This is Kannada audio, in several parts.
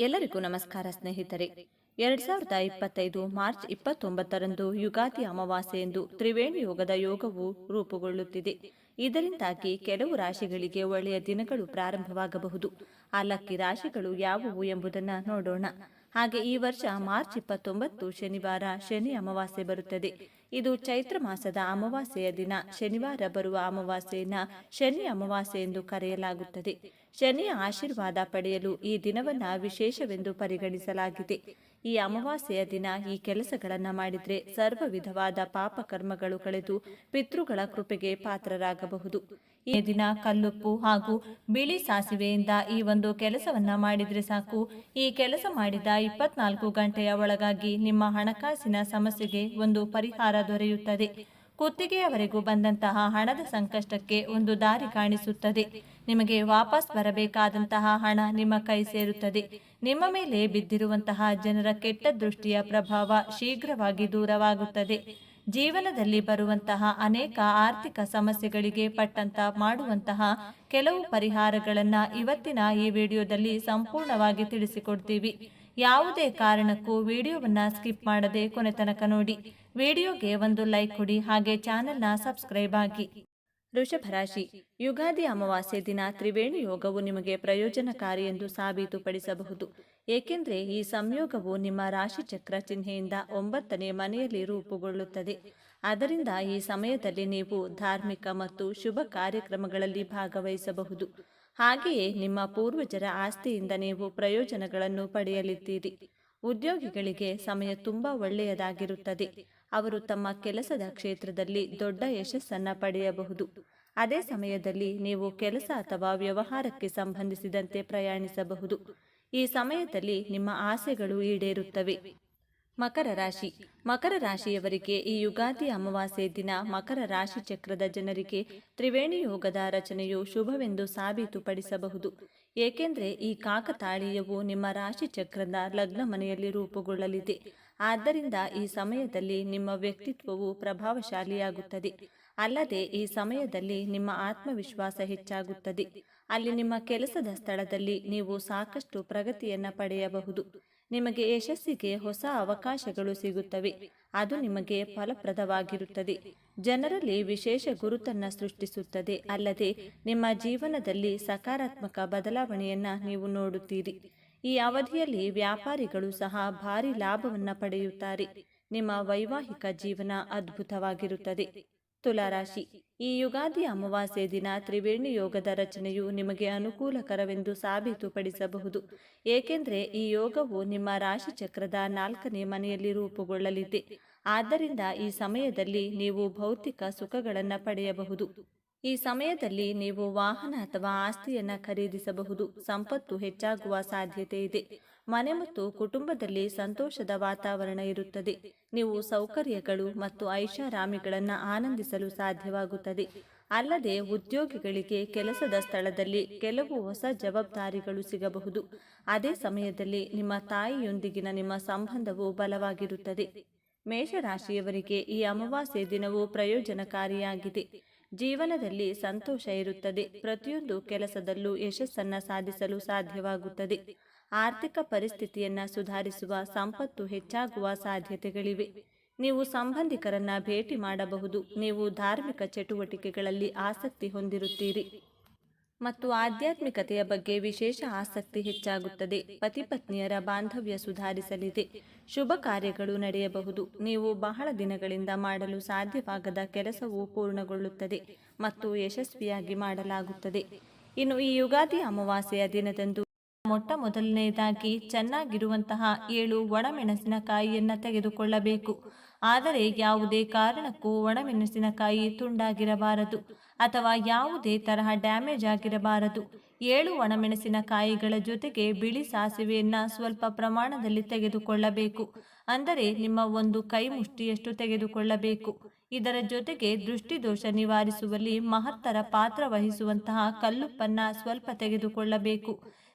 ಎಲ್ಲರಿಗೂ ನಮಸ್ಕಾರ, ಸ್ನೇಹಿತರೆ. ಎರಡ್ ಸಾವಿರದ ಇಪ್ಪತ್ತೈದು ಮಾರ್ಚ್ ಇಪ್ಪತ್ತೊಂಬತ್ತರಂದು ಯುಗಾದಿ ಅಮಾವಾಸ್ಯೆ ಎಂದು ತ್ರಿವೇಣಿ ಯೋಗದ ಯೋಗವು ರೂಪುಗೊಳ್ಳುತ್ತಿದೆ. ಇದರಿಂದಾಗಿ ಕೆಲವು ರಾಶಿಗಳಿಗೆ ಒಳ್ಳೆಯ ದಿನಗಳು ಪ್ರಾರಂಭವಾಗಬಹುದು. ಆ ರಾಶಿಗಳು ಯಾವುವು ಎಂಬುದನ್ನು ನೋಡೋಣ. ಹಾಗೆ ಈ ವರ್ಷ ಮಾರ್ಚ್ ಇಪ್ಪತ್ತೊಂಬತ್ತು ಶನಿವಾರ ಶನಿ ಅಮಾವಾಸ್ಯೆ ಬರುತ್ತದೆ. ಇದು ಚೈತ್ರ ಮಾಸದ ಅಮಾವಾಸ್ಯೆಯ ದಿನ. ಶನಿವಾರ ಬರುವ ಅಮಾವಾಸ್ಯೆಯನ್ನ ಶನಿ ಅಮಾವಾಸ್ಯೆ ಎಂದು ಕರೆಯಲಾಗುತ್ತದೆ. ಶನಿಯ ಆಶೀರ್ವಾದ ಪಡೆಯಲು ಈ ದಿನವನ್ನ ವಿಶೇಷವೆಂದು ಪರಿಗಣಿಸಲಾಗಿದೆ. ಈ ಅಮಾವಾಸ್ಯೆಯ ದಿನ ಈ ಕೆಲಸಗಳನ್ನು ಮಾಡಿದರೆ ಸರ್ವ ವಿಧವಾದ ಪಾಪ ಕರ್ಮಗಳು ಕಳೆದು ಪಿತೃಗಳ ಕೃಪೆಗೆ ಪಾತ್ರರಾಗಬಹುದು. ಈ ದಿನ ಕಲ್ಲುಪ್ಪು ಹಾಗೂ ಬಿಳಿ ಸಾಸಿವೆಯಿಂದ ಈ ಒಂದು ಕೆಲಸವನ್ನ ಮಾಡಿದ್ರೆ ಸಾಕು. ಈ ಕೆಲಸ ಮಾಡಿದ ಇಪ್ಪತ್ನಾಲ್ಕು ಗಂಟೆಯ ಒಳಗಾಗಿ ನಿಮ್ಮ ಹಣಕಾಸಿನ ಸಮಸ್ಯೆಗೆ ಒಂದು ಪರಿಹಾರ ದೊರೆಯುತ್ತದೆ. ಕುತ್ತಿಗೆಯವರೆಗೂ ಬಂದಂತಹ ಹಣದ ಸಂಕಷ್ಟಕ್ಕೆ ಒಂದು ದಾರಿ ಕಾಣಿಸುತ್ತದೆ. ನಿಮಗೆ ವಾಪಸ್ ಬರಬೇಕಾದಂತಹ ಹಣ ನಿಮ್ಮ ಕೈ ಸೇರುತ್ತದೆ. ನಿಮ್ಮ ಮೇಲೆ ಬಿದ್ದಿರುವಂತಹ ಜನರ ಕೆಟ್ಟ ದೃಷ್ಟಿಯ ಪ್ರಭಾವ ಶೀಘ್ರವಾಗಿ ದೂರವಾಗುತ್ತದೆ. ಜೀವನದಲ್ಲಿ ಬರುವಂತಹ ಅನೇಕ ಆರ್ಥಿಕ ಸಮಸ್ಯೆಗಳಿಗೆ ಪಟ್ಟಂತ ಮಾಡುವಂತಹ ಕೆಲವು ಪರಿಹಾರಗಳನ್ನ ಇವತ್ತಿನ ಈ ವಿಡಿಯೋದಲ್ಲಿ ಸಂಪೂರ್ಣವಾಗಿ ತಿಳಿಸಿಕೊಡ್ತೀವಿ. ಯಾವುದೇ ಕಾರಣಕ್ಕೂ ವಿಡಿಯೋವನ್ನ ಸ್ಕಿಪ್ ಮಾಡದೆ ಕೊನೆ ತನಕ ನೋಡಿ. ವಿಡಿಯೋಗೆ ಒಂದು ಲೈಕ್ ಕೊಡಿ, ಹಾಗೆ ಚಾನೆಲ್ನ ಸಬ್ಸ್ಕ್ರೈಬ್ ಆಗಿ. ವೃಷಭ ರಾಶಿ ಯುಗಾದಿ ಅಮಾವಾಸ್ಯೆ ದಿನ ತ್ರಿವೇಣಿ ಯೋಗವು ನಿಮಗೆ ಪ್ರಯೋಜನಕಾರಿ ಎಂದು ಸಾಬೀತುಪಡಿಸಬಹುದು. ಏಕೆಂದರೆ ಈ ಸಂಯೋಗವು ನಿಮ್ಮ ರಾಶಿ ಚಕ್ರ ಚಿಹ್ನೆಯಿಂದ ಒಂಬತ್ತನೇ ಮನೆಯಲ್ಲಿ ರೂಪುಗೊಳ್ಳುತ್ತದೆ. ಅದರಿಂದ ಈ ಸಮಯದಲ್ಲಿ ನೀವು ಧಾರ್ಮಿಕ ಮತ್ತು ಶುಭ ಕಾರ್ಯಕ್ರಮಗಳಲ್ಲಿ ಭಾಗವಹಿಸಬಹುದು. ಹಾಗೆಯೇ ನಿಮ್ಮ ಪೂರ್ವಜರ ಆಸ್ತಿಯಿಂದ ನೀವು ಪ್ರಯೋಜನಗಳನ್ನು ಪಡೆಯಲಿದ್ದೀರಿ. ಉದ್ಯೋಗಿಗಳಿಗೆ ಸಮಯ ತುಂಬಾ ಒಳ್ಳೆಯದಾಗಿರುತ್ತದೆ. ಅವರು ತಮ್ಮ ಕೆಲಸದ ಕ್ಷೇತ್ರದಲ್ಲಿ ದೊಡ್ಡ ಯಶಸ್ಸನ್ನು ಪಡೆಯಬಹುದು. ಅದೇ ಸಮಯದಲ್ಲಿ ನೀವು ಕೆಲಸ ಅಥವಾ ವ್ಯವಹಾರಕ್ಕೆ ಸಂಬಂಧಿಸಿದಂತೆ ಪ್ರಯಾಣಿಸಬಹುದು. ಈ ಸಮಯದಲ್ಲಿ ನಿಮ್ಮ ಆಸೆಗಳು ಈಡೇರುತ್ತವೆ. ಮಕರ ರಾಶಿ. ಮಕರ ರಾಶಿಯವರಿಗೆ ಈ ಯುಗಾದಿ ಅಮಾವಾಸ್ಯೆ ದಿನ ಮಕರ ರಾಶಿ ಚಕ್ರದ ಜನರಿಗೆ ತ್ರಿವೇಣಿ ಯೋಗದ ರಚನೆಯು ಶುಭವೆಂದು ಸಾಬೀತುಪಡಿಸಬಹುದು. ಏಕೆಂದರೆ ಈ ಕಾಕತಾಳೀಯವು ನಿಮ್ಮ ರಾಶಿ ಚಕ್ರದ ಲಗ್ನ ಮನೆಯಲ್ಲಿ ರೂಪುಗೊಳ್ಳಲಿದೆ. ಆದ್ದರಿಂದ ಈ ಸಮಯದಲ್ಲಿ ನಿಮ್ಮ ವ್ಯಕ್ತಿತ್ವವು ಪ್ರಭಾವಶಾಲಿಯಾಗುತ್ತದೆ. ಅಲ್ಲದೆ ಈ ಸಮಯದಲ್ಲಿ ನಿಮ್ಮ ಆತ್ಮವಿಶ್ವಾಸ ಹೆಚ್ಚಾಗುತ್ತದೆ. ಅಲ್ಲಿ ನಿಮ್ಮ ಕೆಲಸದ ಸ್ಥಳದಲ್ಲಿ ನೀವು ಸಾಕಷ್ಟು ಪ್ರಗತಿಯನ್ನು ಪಡೆಯಬಹುದು. ನಿಮಗೆ ಯಶಸ್ಸಿಗೆ ಹೊಸ ಅವಕಾಶಗಳು ಸಿಗುತ್ತವೆ. ಅದು ನಿಮಗೆ ಫಲಪ್ರದವಾಗಿರುತ್ತದೆ. ಜನರಲ್ಲಿ ವಿಶೇಷ ಗುರುತನ್ನ ಸೃಷ್ಟಿಸುತ್ತದೆ. ಅಲ್ಲದೆ ನಿಮ್ಮ ಜೀವನದಲ್ಲಿ ಸಕಾರಾತ್ಮಕ ಬದಲಾವಣೆಯನ್ನ ನೀವು ನೋಡುತ್ತೀರಿ. ಈ ಅವಧಿಯಲ್ಲಿ ವ್ಯಾಪಾರಿಗಳು ಸಹ ಭಾರಿ ಲಾಭವನ್ನು ಪಡೆಯುತ್ತಾರೆ. ನಿಮ್ಮ ವೈವಾಹಿಕ ಜೀವನ ಅದ್ಭುತವಾಗಿರುತ್ತದೆ. ತುಲಾರಾಶಿ, ಈ ಯುಗಾದಿ ಅಮಾವಾಸ್ಯೆ ದಿನ ತ್ರಿವೇಣಿ ಯೋಗದ ರಚನೆಯು ನಿಮಗೆ ಅನುಕೂಲಕರವೆಂದು ಸಾಬೀತುಪಡಿಸಬಹುದು. ಏಕೆಂದರೆ ಈ ಯೋಗವು ನಿಮ್ಮ ರಾಶಿ ಚಕ್ರದ ನಾಲ್ಕನೇ ಮನೆಯಲ್ಲಿ ರೂಪುಗೊಳ್ಳಲಿದೆ. ಆದ್ದರಿಂದ ಈ ಸಮಯದಲ್ಲಿ ನೀವು ಭೌತಿಕ ಸುಖಗಳನ್ನು ಪಡೆಯಬಹುದು. ಈ ಸಮಯದಲ್ಲಿ ನೀವು ವಾಹನ ಅಥವಾ ಆಸ್ತಿಯನ್ನು ಖರೀದಿಸಬಹುದು. ಸಂಪತ್ತು ಹೆಚ್ಚಾಗುವ ಸಾಧ್ಯತೆ ಇದೆ. ಮನೆ ಮತ್ತು ಕುಟುಂಬದಲ್ಲಿ ಸಂತೋಷದ ವಾತಾವರಣ ಇರುತ್ತದೆ. ನೀವು ಸೌಕರ್ಯಗಳು ಮತ್ತು ಐಷಾರಾಮಿಗಳನ್ನು ಆನಂದಿಸಲು ಸಾಧ್ಯವಾಗುತ್ತದೆ. ಅಲ್ಲದೆ ಉದ್ಯೋಗಿಗಳಿಗೆ ಕೆಲಸದ ಸ್ಥಳದಲ್ಲಿ ಕೆಲವು ಹೊಸ ಜವಾಬ್ದಾರಿಗಳು ಸಿಗಬಹುದು. ಅದೇ ಸಮಯದಲ್ಲಿ ನಿಮ್ಮ ತಾಯಿಯೊಂದಿಗಿನ ನಿಮ್ಮ ಸಂಬಂಧವು ಬಲವಾಗಿರುತ್ತದೆ. ಮೇಷರಾಶಿಯವರಿಗೆ ಈ ಅಮಾವಾಸ್ಯೆ ದಿನವು ಪ್ರಯೋಜನಕಾರಿಯಾಗಿದೆ. ಜೀವನದಲ್ಲಿ ಸಂತೋಷ ಇರುತ್ತದೆ. ಪ್ರತಿಯೊಂದು ಕೆಲಸದಲ್ಲೂ ಯಶಸ್ಸನ್ನು ಸಾಧಿಸಲು ಸಾಧ್ಯವಾಗುತ್ತದೆ. ಆರ್ಥಿಕ ಪರಿಸ್ಥಿತಿಯನ್ನು ಸುಧಾರಿಸುವ, ಸಂಪತ್ತು ಹೆಚ್ಚಾಗುವ ಸಾಧ್ಯತೆಗಳಿವೆ. ನೀವು ಸಂಬಂಧಿಕರನ್ನ ಭೇಟಿ ಮಾಡಬಹುದು. ನೀವು ಧಾರ್ಮಿಕ ಚಟುವಟಿಕೆಗಳಲ್ಲಿ ಆಸಕ್ತಿ ಹೊಂದಿರುತ್ತೀರಿ. ಮತ್ತು ಆಧ್ಯಾತ್ಮಿಕತೆಯ ಬಗ್ಗೆ ವಿಶೇಷ ಆಸಕ್ತಿ ಹೆಚ್ಚಾಗುತ್ತದೆ. ಪತಿ ಪತ್ನಿಯರ ಬಾಂಧವ್ಯ ಸುಧಾರಿಸಲಿದೆ. ಶುಭ ಕಾರ್ಯಗಳು ನಡೆಯಬಹುದು. ನೀವು ಬಹಳ ದಿನಗಳಿಂದ ಮಾಡಲು ಸಾಧ್ಯವಾಗದ ಕೆಲಸವು ಪೂರ್ಣಗೊಳ್ಳುತ್ತದೆ ಮತ್ತು ಯಶಸ್ವಿಯಾಗಿ ಮಾಡಲಾಗುತ್ತದೆ. ಇನ್ನು ಈ ಯುಗಾದಿ ಅಮಾವಾಸ್ಯೆಯ ದಿನದಂದು ಮೊಟ್ಟ ಮೊದಲನೆಯದಾಗಿ ಚೆನ್ನಾಗಿರುವಂತಹ ಏಳು ಒಣಮೆಣಸಿನಕಾಯಿಯನ್ನು ತೆಗೆದುಕೊಳ್ಳಬೇಕು. ಆದರೆ ಯಾವುದೇ ಕಾರಣಕ್ಕೂ ಒಣಮೆಣಸಿನಕಾಯಿ ತುಂಡಾಗಿರಬಾರದು ಅಥವಾ ಯಾವುದೇ ತರಹ ಡ್ಯಾಮೇಜ್ ಆಗಿರಬಾರದು. ಏಳು ಒಣಮೆಣಸಿನಕಾಯಿಗಳ ಜೊತೆಗೆ ಬಿಳಿ ಸಾಸಿವೆಯನ್ನು ಸ್ವಲ್ಪ ಪ್ರಮಾಣದಲ್ಲಿ ತೆಗೆದುಕೊಳ್ಳಬೇಕು. ಅಂದರೆ ನಿಮ್ಮ ಒಂದು ಕೈ ಮುಷ್ಟಿಯಷ್ಟು ತೆಗೆದುಕೊಳ್ಳಬೇಕು. ಇದರ ಜೊತೆಗೆ ದೃಷ್ಟಿದೋಷ ನಿವಾರಿಸುವಲ್ಲಿ ಮಹತ್ತರ ಪಾತ್ರ ವಹಿಸುವಂತಹ ಕಲ್ಲುಪ್ಪನ್ನ ಸ್ವಲ್ಪ ತೆಗೆದುಕೊಳ್ಳಬೇಕು.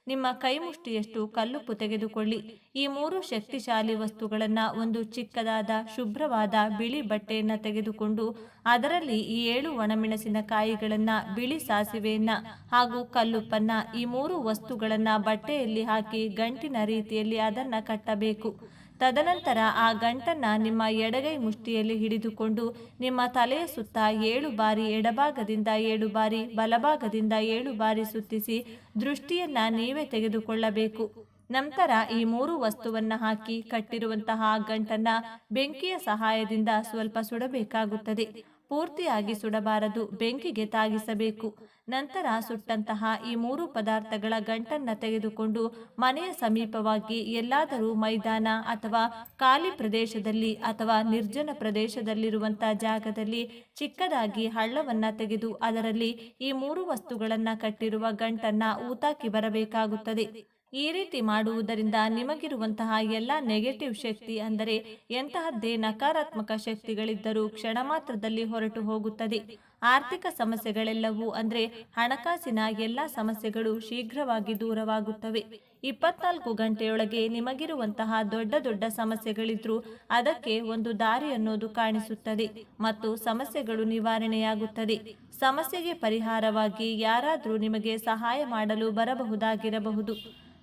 ನಿಮ್ಮ ಕೈ ಮುಷ್ಟಿಯಷ್ಟು ಕಲ್ಲುಪ್ಪು ತೆಗೆದುಕೊಳ್ಳಿ. ಈ ಮೂರು ಶಕ್ತಿಶಾಲಿ ವಸ್ತುಗಳನ್ನು ಒಂದು ಚಿಕ್ಕದಾದ, ಶುಭ್ರವಾದ ಬಿಳಿ ಬಟ್ಟೆಯನ್ನು ತೆಗೆದುಕೊಂಡು ಅದರಲ್ಲಿ ಈ ಏಳು ಒಣಮೆಣಸಿನಕಾಯಿಗಳನ್ನು ಬಿಳಿ ಸಾಸಿವೆಯನ್ನ ಹಾಗೂ ಕಲ್ಲುಪ್ಪನ್ನ ಈ ಮೂರು ವಸ್ತುಗಳನ್ನ ಬಟ್ಟೆಯಲ್ಲಿ ಹಾಕಿ ಗಂಟಿನ ರೀತಿಯಲ್ಲಿ ಅದನ್ನ ಕಟ್ಟಬೇಕು. ತದನಂತರ ಆ ಗಂಟನ್ನ ನಿಮ್ಮ ಎಡಗೈ ಮುಷ್ಟಿಯಲ್ಲಿ ಹಿಡಿದುಕೊಂಡು ನಿಮ್ಮ ತಲೆಯ ಸುತ್ತ ಏಳು ಬಾರಿ ಎಡಭಾಗದಿಂದ ಏಳು ಬಾರಿ ಬಲಭಾಗದಿಂದ ಏಳು ಬಾರಿ ಸುತ್ತಿಸಿ ದೃಷ್ಟಿಯನ್ನು ನೀವೇ ತೆಗೆದುಕೊಳ್ಳಬೇಕು. ನಂತರ ಈ ಮೂರು ವಸ್ತುವನ್ನ ಹಾಕಿ ಕಟ್ಟಿರುವಂತಹ ಗಂಟನ್ನ ಬೆಂಕಿಯ ಸಹಾಯದಿಂದ ಸ್ವಲ್ಪ ಸುಡಬೇಕಾಗುತ್ತದೆ. ಪೂರ್ತಿಯಾಗಿ ಸುಡಬಾರದು, ಬೆಂಕಿಗೆ ತಾಗಿಸಬೇಕು. ನಂತರ ಸುಟ್ಟಂತಹ ಈ ಮೂರು ಪದಾರ್ಥಗಳ ಗಂಟನ್ನ ತೆಗೆದುಕೊಂಡು ಮನೆಯ ಸಮೀಪವಾಗಿ ಎಲ್ಲಾದರೂ ಮೈದಾನ ಅಥವಾ ಖಾಲಿ ಪ್ರದೇಶದಲ್ಲಿ ಅಥವಾ ನಿರ್ಜನ ಪ್ರದೇಶದಲ್ಲಿರುವಂತಹ ಜಾಗದಲ್ಲಿ ಚಿಕ್ಕದಾಗಿ ಹಳ್ಳವನ್ನ ತೆಗೆದು ಅದರಲ್ಲಿ ಈ ಮೂರು ವಸ್ತುಗಳನ್ನ ಕಟ್ಟಿರುವ ಗಂಟನ್ನ ಊತಾಕಿ ಬರಬೇಕಾಗುತ್ತದೆ. ಈ ರೀತಿ ಮಾಡುವುದರಿಂದ ನಿಮಗಿರುವಂತಹ ಎಲ್ಲ ನೆಗೆಟಿವ್ ಶಕ್ತಿ ಅಂದರೆ ಎಂತಹದ್ದೇ ನಕಾರಾತ್ಮಕ ಶಕ್ತಿಗಳಿದ್ದರೂ ಕ್ಷಣ ಮಾತ್ರದಲ್ಲಿ ಹೊರಟು ಹೋಗುತ್ತದೆ. ಆರ್ಥಿಕ ಸಮಸ್ಯೆಗಳೆಲ್ಲವೂ ಅಂದರೆ ಹಣಕಾಸಿನ ಎಲ್ಲ ಸಮಸ್ಯೆಗಳು ಶೀಘ್ರವಾಗಿ ದೂರವಾಗುತ್ತವೆ. ಇಪ್ಪತ್ನಾಲ್ಕು ಗಂಟೆಯೊಳಗೆ ನಿಮಗಿರುವಂತಹ ದೊಡ್ಡ ದೊಡ್ಡ ಸಮಸ್ಯೆಗಳಿದ್ರೂ ಅದಕ್ಕೆ ಒಂದು ದಾರಿ ಅನ್ನೋದು ಕಾಣಿಸುತ್ತದೆ ಮತ್ತು ಸಮಸ್ಯೆಗಳು ನಿವಾರಣೆಯಾಗುತ್ತದೆ. ಸಮಸ್ಯೆಗೆ ಪರಿಹಾರವಾಗಿ ಯಾರಾದರೂ ನಿಮಗೆ ಸಹಾಯ ಮಾಡಲು ಬರಬಹುದಾಗಿರಬಹುದು.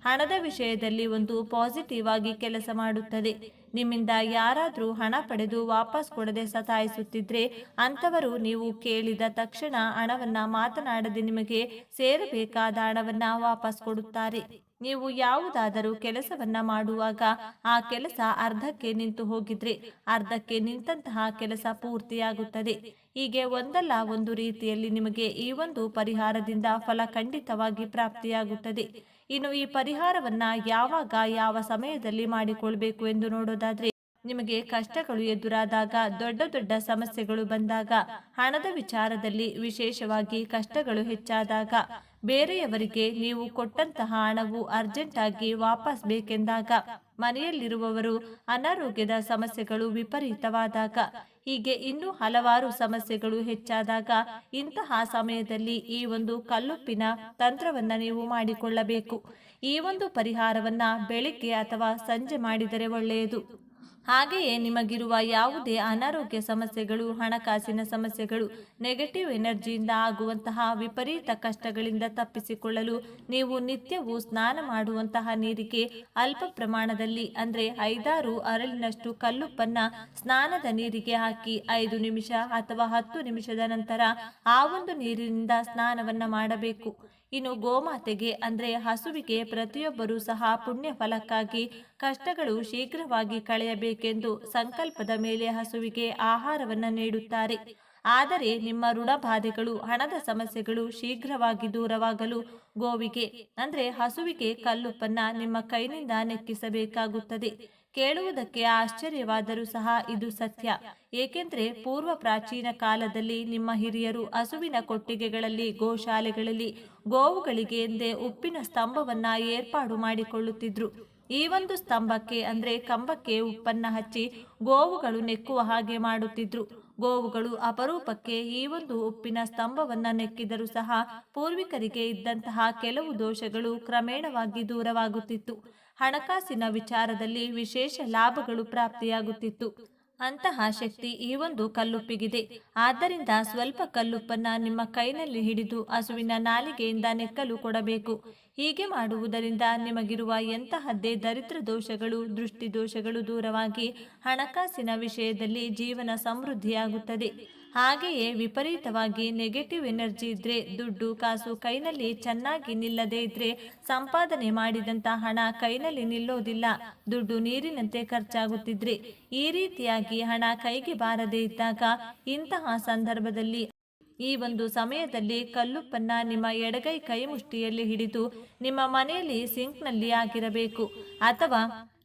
ಹಣದ ವಿಷಯದಲ್ಲಿ ಒಂದು ಪಾಸಿಟಿವ್ ಆಗಿ ಕೆಲಸ ಮಾಡುತ್ತದೆ. ನಿಮ್ಮಿಂದ ಯಾರಾದರೂ ಹಣ ಪಡೆದು ವಾಪಸ್ ಕೊಡದೆ ಸತಾಯಿಸುತ್ತಿದ್ರೆ ಅಂಥವರು ನೀವು ಕೇಳಿದ ತಕ್ಷಣ ಹಣವನ್ನ ಮಾತನಾಡದೆ ನಿಮಗೆ ಸೇರಬೇಕಾದ ಹಣವನ್ನ ವಾಪಸ್ ಕೊಡುತ್ತಾರೆ. ನೀವು ಯಾವುದಾದರೂ ಕೆಲಸವನ್ನ ಮಾಡುವಾಗ ಆ ಕೆಲಸ ಅರ್ಧಕ್ಕೆ ನಿಂತು ಹೋಗಿದ್ರೆ ಅರ್ಧಕ್ಕೆ ನಿಂತಹ ಕೆಲಸ ಪೂರ್ತಿಯಾಗುತ್ತದೆ. ಹೀಗೆ ಒಂದಲ್ಲ ಒಂದು ರೀತಿಯಲ್ಲಿ ನಿಮಗೆ ಈ ಒಂದು ಪರಿಹಾರದಿಂದ ಫಲ ಖಂಡಿತವಾಗಿ ಪ್ರಾಪ್ತಿಯಾಗುತ್ತದೆ. ಇನ್ನು ಈ ಪರಿಹಾರವನ್ನ ಯಾವಾಗ, ಯಾವ ಸಮಯದಲ್ಲಿ ಮಾಡಿಕೊಳ್ಬೇಕು ಎಂದು ನೋಡೋದಾದ್ರೆ, ನಿಮಗೆ ಕಷ್ಟಗಳು ಎದುರಾದಾಗ, ದೊಡ್ಡ ದೊಡ್ಡ ಸಮಸ್ಯೆಗಳು ಬಂದಾಗ, ಹಣದ ವಿಚಾರದಲ್ಲಿ ವಿಶೇಷವಾಗಿ ಕಷ್ಟಗಳು ಹೆಚ್ಚಾದಾಗ ಬೇರೆಯವರಿಗೆ ನೀವು ಕೊಟ್ಟಂತಹ ಹಣವು ಅರ್ಜೆಂಟ್ ಆಗಿ ವಾಪಸ್ ಬೇಕೆಂದಾಗ, ಮನೆಯಲ್ಲಿರುವವರು ಅನಾರೋಗ್ಯದ ಸಮಸ್ಯೆಗಳು ವಿಪರೀತವಾದಾಗ, ಹೀಗೆ ಇನ್ನೂ ಹಲವಾರು ಸಮಸ್ಯೆಗಳು ಹೆಚ್ಚಾದಾಗ, ಇಂತಹ ಸಮಯದಲ್ಲಿ ಈ ಒಂದು ಕಲ್ಲುಪ್ಪಿನ ತಂತ್ರವನ್ನ ನೀವು ಮಾಡಿಕೊಳ್ಳಬೇಕು. ಈ ಒಂದು ಪರಿಹಾರವನ್ನ ಬೆಳಿಗ್ಗೆ ಅಥವಾ ಸಂಜೆ ಮಾಡಿದರೆ ಒಳ್ಳೆಯದು. ಹಾಗೆಯೇ ನಿಮಗಿರುವ ಯಾವುದೇ ಅನಾರೋಗ್ಯ ಸಮಸ್ಯೆಗಳು, ಹಣಕಾಸಿನ ಸಮಸ್ಯೆಗಳು ನೆಗೆಟಿವ್ ಎನರ್ಜಿಯಿಂದ ಆಗುವಂತಹ ವಿಪರೀತ ಕಷ್ಟಗಳಿಂದ ತಪ್ಪಿಸಿಕೊಳ್ಳಲು ನೀವು ನಿತ್ಯವೂ ಸ್ನಾನ ಮಾಡುವಂತಹ ನೀರಿಗೆ ಅಲ್ಪ ಪ್ರಮಾಣದಲ್ಲಿ, ಅಂದರೆ ಐದಾರು ಅರಳಿನಷ್ಟು ಕಲ್ಲುಪ್ಪನ್ನ ಸ್ನಾನದ ನೀರಿಗೆ ಹಾಕಿ ಐದು ನಿಮಿಷ ಅಥವಾ ಹತ್ತು ನಿಮಿಷದ ನಂತರ ಆ ಒಂದು ನೀರಿನಿಂದ ಸ್ನಾನವನ್ನು ಮಾಡಬೇಕು. ಇನ್ನು ಗೋಮಾತೆಗೆ, ಅಂದರೆ ಹಸುವಿಗೆ ಪ್ರತಿಯೊಬ್ಬರೂ ಸಹ ಪುಣ್ಯ ಫಲಕ್ಕಾಗಿ ಕಷ್ಟಗಳು ಶೀಘ್ರವಾಗಿ ಕಳೆಯಬೇಕೆಂದು ಸಂಕಲ್ಪದ ಮೇಲೆ ಹಸುವಿಗೆ ಆಹಾರವನ್ನು ನೀಡುತ್ತಾರೆ. ಆದರೆ ನಿಮ್ಮ ಋಣಬಾಧೆಗಳು, ಹಣದ ಸಮಸ್ಯೆಗಳು ಶೀಘ್ರವಾಗಿ ದೂರವಾಗಲು ಗೋವಿಗೆ, ಅಂದ್ರೆ ಹಸುವಿಗೆ ಕಲ್ಲುಪ್ಪನ್ನ ನಿಮ್ಮ ಕೈನಿಂದ ನೆಕ್ಕಿಸಬೇಕಾಗುತ್ತದೆ. ಕೇಳುವುದಕ್ಕೆ ಆಶ್ಚರ್ಯವಾದರೂ ಸಹ ಇದು ಸತ್ಯ. ಏಕೆಂದರೆ ಪೂರ್ವ ಪ್ರಾಚೀನ ಕಾಲದಲ್ಲಿ ನಿಮ್ಮ ಹಿರಿಯರು ಹಸುವಿನ ಕೊಟ್ಟಿಗೆಗಳಲ್ಲಿ, ಗೋಶಾಲೆಗಳಲ್ಲಿ ಗೋವುಗಳಿಗೆ ಎಂದೇ ಉಪ್ಪಿನ ಸ್ತಂಭವನ್ನ ಏರ್ಪಾಡು ಮಾಡಿಕೊಳ್ಳುತ್ತಿದ್ರು. ಈ ಒಂದು ಸ್ತಂಭಕ್ಕೆ, ಅಂದ್ರೆ ಕಂಬಕ್ಕೆ ಉಪ್ಪನ್ನ ಹಚ್ಚಿ ಗೋವುಗಳು ನೆಕ್ಕುವ ಹಾಗೆ ಮಾಡುತ್ತಿದ್ರು. ಗೋವುಗಳು ಅಪರೂಪಕ್ಕೆ ಈ ಒಂದು ಉಪ್ಪಿನ ಸ್ತಂಭವನ್ನ ನೆಕ್ಕಿದರೂ ಸಹ ಪೂರ್ವಿಕರಿಗೆ ಇದ್ದಂತಹ ಕೆಲವು ದೋಷಗಳು ಕ್ರಮೇಣವಾಗಿ ದೂರವಾಗುತ್ತಿತ್ತು. ಹಣಕಾಸಿನ ವಿಚಾರದಲ್ಲಿ ವಿಶೇಷ ಲಾಭಗಳು ಪ್ರಾಪ್ತಿಯಾಗುತ್ತಿತ್ತು. ಅಂತಹ ಶಕ್ತಿ ಈ ಒಂದು ಕಲ್ಲುಪ್ಪಿಗಿದೆ. ಆದ್ದರಿಂದ ಸ್ವಲ್ಪ ಕಲ್ಲುಪ್ಪನ್ನ ನಿಮ್ಮ ಕೈನಲ್ಲಿ ಹಿಡಿದು ಹಸುವಿನ ನಾಲಿಗೆಯಿಂದ ನೆಕ್ಕಲು ಕೊಡಬೇಕು. ಹೀಗೆ ಮಾಡುವುದರಿಂದ ನಿಮಗಿರುವ ಎಂತಹದ್ದೇ ದರಿದ್ರ ದೋಷಗಳು ದೃಷ್ಟಿ ದೋಷಗಳು ದೂರವಾಗಿ ಹಣಕಾಸಿನ ವಿಷಯದಲ್ಲಿ ಜೀವನ ಸಮೃದ್ಧಿಯಾಗುತ್ತದೆ. ಹಾಗೆಯೇ ವಿಪರೀತವಾಗಿ ನೆಗೆಟಿವ್ ಎನರ್ಜಿ ಇದ್ರೆ, ದುಡ್ಡು, ಕಾಸು ಕೈನಲ್ಲಿ ಚೆನ್ನಾಗಿ ನಿಲ್ಲದೆ ಇದ್ರೆ ಸಂಪಾದನೆ ಮಾಡಿದಂತ ಹಣ ಕೈನಲ್ಲಿ ನಿಲ್ಲೋದಿಲ್ಲ. ದುಡ್ಡು ನೀರಿನಂತೆ ಖರ್ಚಾಗುತ್ತಿದ್ರೆ, ಈ ರೀತಿಯಾಗಿ ಹಣ ಕೈಗೆ ಬಾರದೇ ಇದ್ದಾಗ ಇಂತಹ ಸಂದರ್ಭದಲ್ಲಿ ಈ ಒಂದು ಸಮಯದಲ್ಲಿ ಕಲ್ಲುಪ್ಪನ್ನ ನಿಮ್ಮ ಎಡಗೈ ಕೈ ಮುಷ್ಟಿಯಲ್ಲಿ ಹಿಡಿದು ನಿಮ್ಮ ಮನೆಯಲ್ಲಿ ಸಿಂಕ್ನಲ್ಲಿ ಆಗಿರಬೇಕು. ಅಥವಾ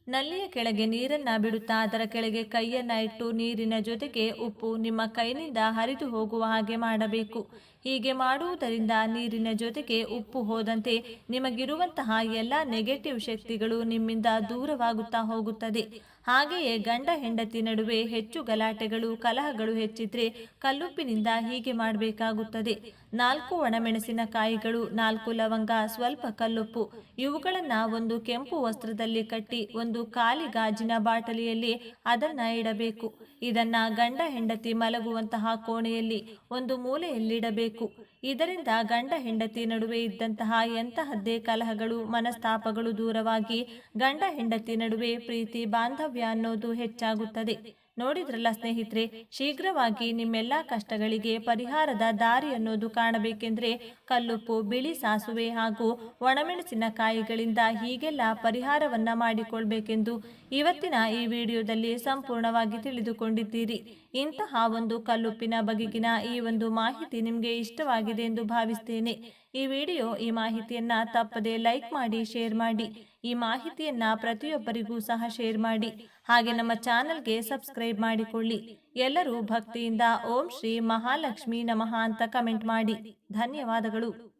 ನಲ್ಲಿಯ ಕೆಳಗೆ ನೀರನ್ನ ಬಿಡುತ್ತಾ ಅದರ ಕೆಳಗೆ ಕೈಯನ್ನ ಇಟ್ಟು ನೀರಿನ ಜೊತೆಗೆ ಉಪ್ಪು ನಿಮ್ಮ ಕೈನಿಂದ ಹರಿದು ಹೋಗುವ ಹಾಗೆ ಮಾಡಬೇಕು. ಹೀಗೆ ಮಾಡುವುದರಿಂದ ನೀರಿನ ಜೊತೆಗೆ ಉಪ್ಪು ಹೋದಂತೆ ನಿಮಗಿರುವಂತಹ ಎಲ್ಲ ನೆಗೆಟಿವ್ ಶಕ್ತಿಗಳು ನಿಮ್ಮಿಂದ ದೂರವಾಗುತ್ತಾ ಹೋಗುತ್ತದೆ. ಹಾಗೆಯೇ ಗಂಡ ಹೆಂಡತಿ ನಡುವೆ ಹೆಚ್ಚು ಗಲಾಟೆಗಳು, ಕಲಹಗಳು ಹೆಚ್ಚಿದ್ರೆ ಕಲ್ಲುಪ್ಪಿನಿಂದ ಹೀಗೆ ಮಾಡಬೇಕಾಗುತ್ತದೆ. ನಾಲ್ಕು ಒಣಮೆಣಸಿನಕಾಯಿಗಳು, ನಾಲ್ಕು ಲವಂಗ, ಸ್ವಲ್ಪ ಕಲ್ಲುಪ್ಪು. ಇವುಗಳನ್ನ ಒಂದು ಕೆಂಪು ವಸ್ತ್ರದಲ್ಲಿ ಕಟ್ಟಿ ಒಂದು ಖಾಲಿ ಗಾಜಿನ ಬಾಟಲಿಯಲ್ಲಿ ಅದನ್ನ ಇಡಬೇಕು. ಇದನ್ನ ಗಂಡ ಹೆಂಡತಿ ಮಲಗುವಂತಹ ಕೋಣೆಯಲ್ಲಿ ಒಂದು ಮೂಲೆಯಲ್ಲಿಡಬೇಕು. ಇದರಿಂದ ಗಂಡ ಹೆಂಡತಿ ನಡುವೆ ಇದ್ದಂತಹ ಎಂತಹದ್ದೇ ಕಲಹಗಳು, ಮನಸ್ತಾಪಗಳು ದೂರವಾಗಿ ಗಂಡ ಹೆಂಡತಿ ನಡುವೆ ಪ್ರೀತಿ, ಬಾಂಧವ್ಯ ಅನ್ನೋದು ಹೆಚ್ಚಾಗುತ್ತದೆ. ನೋಡಿದ್ರಲ್ಲ ಸ್ನೇಹಿತರೆ, ಶೀಘ್ರವಾಗಿ ನಿಮ್ಮೆಲ್ಲ ಕಷ್ಟಗಳಿಗೆ ಪರಿಹಾರದ ದಾರಿ ಅನ್ನೋದು ಕಾಣಬೇಕೆಂದ್ರೆ ಕಲ್ಲುಪ್ಪು, ಬಿಳಿ ಸಾಸುವೆ ಹಾಗೂ ಒಣಮೆಣಸಿನ ಕಾಯಿಗಳಿಂದ ಹೀಗೆಲ್ಲ ಪರಿಹಾರವನ್ನ ಮಾಡಿಕೊಳ್ಬೇಕೆಂದು ಇವತ್ತಿನ ಈ ವಿಡಿಯೋದಲ್ಲಿ ಸಂಪೂರ್ಣವಾಗಿ ತಿಳಿದುಕೊಂಡಿದ್ದೀರಿ. ಇಂತಹ ಒಂದು ಕಲ್ಲುಪ್ಪಿನ ಬಗೆಗಿನ ಈ ಒಂದು ಮಾಹಿತಿ ನಿಮಗೆ ಇಷ್ಟವಾಗಿದೆ ಎಂದು ಭಾವಿಸ್ತೇನೆ. ಈ ವಿಡಿಯೋ, ಈ ಮಾಹಿತಿಯನ್ನ ತಪ್ಪದೆ ಲೈಕ್ ಮಾಡಿ, ಶೇರ್ ಮಾಡಿ. ಈ ಮಾಹಿತಿಯನ್ನ ಪ್ರತಿಯೊಬ್ಬರಿಗೂ ಸಹ ಶೇರ್ ಮಾಡಿ. ಹಾಗೆ ನಮ್ಮ ಚಾನಲ್ಗೆ ಸಬ್ಸ್ಕ್ರೈಬ್ ಮಾಡಿಕೊಳ್ಳಿ. ಎಲ್ಲರೂ ಭಕ್ತಿಯಿಂದ ಓಂ ಶ್ರೀ ಮಹಾಲಕ್ಷ್ಮಿ ನಮಃ ಅಂತ ಕಮೆಂಟ್ ಮಾಡಿ. ಧನ್ಯವಾದಗಳು.